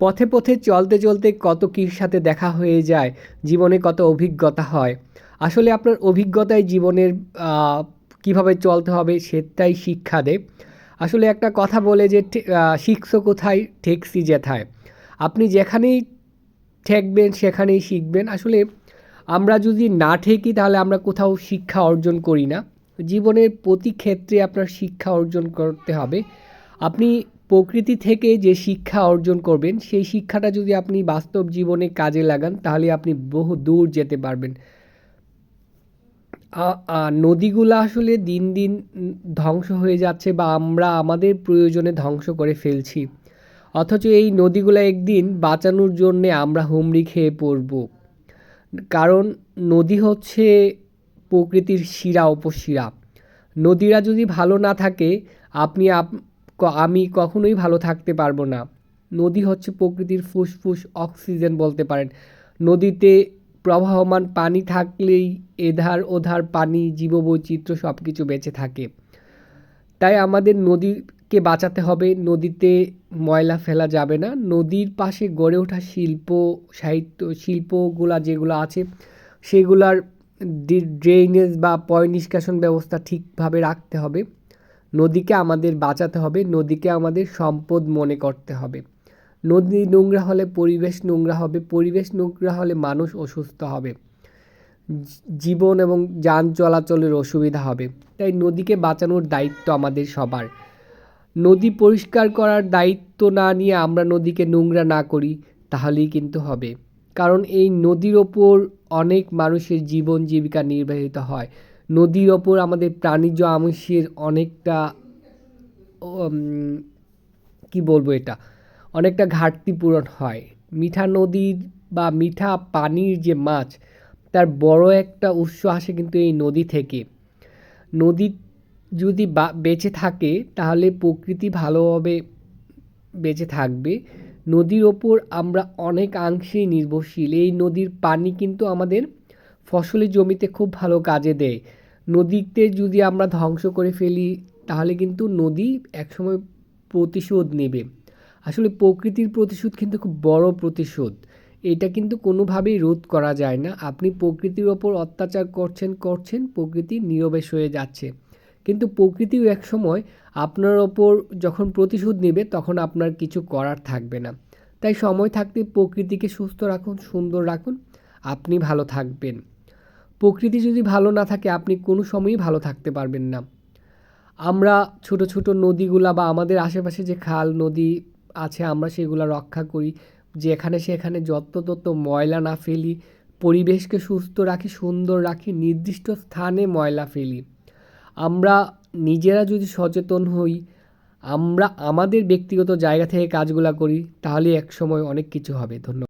পথে পথে চলতে চলতে কত কির সাথে দেখা হয়ে যায়, জীবনে কত অভিজ্ঞতা হয়। আসলে আপনার অভিজ্ঞতাই জীবনের কীভাবে চলতে হবে সেটাই শিক্ষা দেয়। আসলে একটা কথা বলে যে শিখছো কোথায়? ঠেকসি যেথায়। আপনি যেখানেই ঠেকবেন, সেখানেই শিখবেন। আসলে আমরা যদি না ঠেকি, তাহলে আমরা কোথাও শিক্ষা অর্জন করি না। জীবনের প্রতি ক্ষেত্রে আপনার শিক্ষা অর্জন করতে হবে। আপনি প্রকৃতি থেকে যে শিক্ষা অর্জন করবেন, সেই শিক্ষাটা যদি আপনি বাস্তব জীবনে কাজে লাগান, তাহলে আপনি বহু দূর যেতে পারবেন। নদীগুলো আসলে দিন দিন ধ্বংস হয়ে যাচ্ছে বা আমরা আমাদের প্রয়োজনে ধ্বংস করে ফেলছি। অথচ এই নদীগুলো একদিন বাঁচানোর জন্যে আমরা হুমড়ি খেয়ে পড়ব। কারণ নদী হচ্ছে প্রকৃতির শিরা উপশিরা। নদীরা যদি ভালো না থাকে, আপনি আমি কখনোই ভালো থাকতে পারব না। নদী হচ্ছে প্রকৃতির ফুসফুস, অক্সিজেন বলতে পারেন। নদীতে প্রবাহমান পানি থাকলেই এধার ওধার পানি, জীববৈচিত্র্য সব কিছু বেঁচে থাকে। তাই আমাদের নদীকে বাঁচাতে হবে। নদীতে ময়লা ফেলা যাবে না। নদীর পাশে গড়ে ওঠা শিল্প, সাহিত্য, শিল্পগুলা যেগুলো আছে, সেগুলার ড্রেনেজ বা পয় নিষ্কাশন ব্যবস্থা ঠিকভাবে রাখতে হবে। নদীকে আমাদের বাঁচাতে হবে, নদীকে আমাদের সম্পদ মনে করতে হবে। নদী নোংরা হলে পরিবেশ নোংরা হবে, পরিবেশ নোংরা হলে মানুষ অসুস্থ হবে। জীবন এবং যান চলাচলের অসুবিধা হবে। তাই নদীকে বাঁচানোর দায়িত্ব আমাদের সবার। নদী পরিষ্কার করার দায়িত্ব না নিয়ে আমরা নদীকে নোংরা না করি, তাহলেই কিন্তু হবে। কারণ এই নদীর ওপর অনেক মানুষের জীবন জীবিকা নির্বাহিত হয়। নদীর ওপর আমাদের প্রাণীজ আমিষের অনেকটা কি বলব এটা? অনেকটা ঘাটতি পূরণ হয়। মিঠা নদীর বা মিঠা পানির যে মাছ, তার বড় একটা উৎস আসে কিন্তু এই নদী থেকে। নদী যদি বেঁচে থাকে, তাহলে প্রকৃতি ভালোভাবে বেঁচে থাকবে। নদীর ওপর আমরা অনেকাংশেই নির্ভরশীল। এই নদীর পানি কিন্তু আমাদের ফসলের জমিতে খুব ভালো কাজে দেয়। নদীতে যদি আমরা ধ্বংস করে ফেলি, তাহলে কিন্তু নদী একসময় প্রতিশোধ নেবে। আসলে প্রকৃতির প্রতিশোধ কিন্তু খুব বড় প্রতিশোধ। এটা কিন্তু কোনোভাবেই রোধ করা যায় না। আপনি প্রকৃতির ওপর অত্যাচার করছেন করছেন, প্রকৃতি নীরবে হয়ে যাচ্ছে। কিন্তু প্রকৃতিও এক সময় আপনার ওপর যখন প্রতিশোধ নেবে, তখন আপনার কিছু করার থাকবে না। তাই সময় থাকতে প্রকৃতিকে সুস্থ রাখুন, সুন্দর রাখুন। আপনি ভালো থাকবেন। প্রকৃতি যদি ভালো না থাকে, আপনি কোনো সময়ই ভালো থাকতে পারবেন না। আমরা ছোট ছোট নদীগুলা বা আমাদের আশেপাশে যে খাল, নদী আছে, আমরা সেগুলা রক্ষা করি। যেখানে সেখানে তত ময়লা না ফেলি, পরিবেশকে সুস্থ রাখি, সুন্দর রাখি, নির্দিষ্ট স্থানে ময়লা ফেলি। আমরা নিজেরা যদি সচেতন হই, আমরা আমাদের ব্যক্তিগত জায়গা থেকে কাজগুলা করি, তাহলে এক সময় অনেক কিছু হবে। ধন্যবাদ।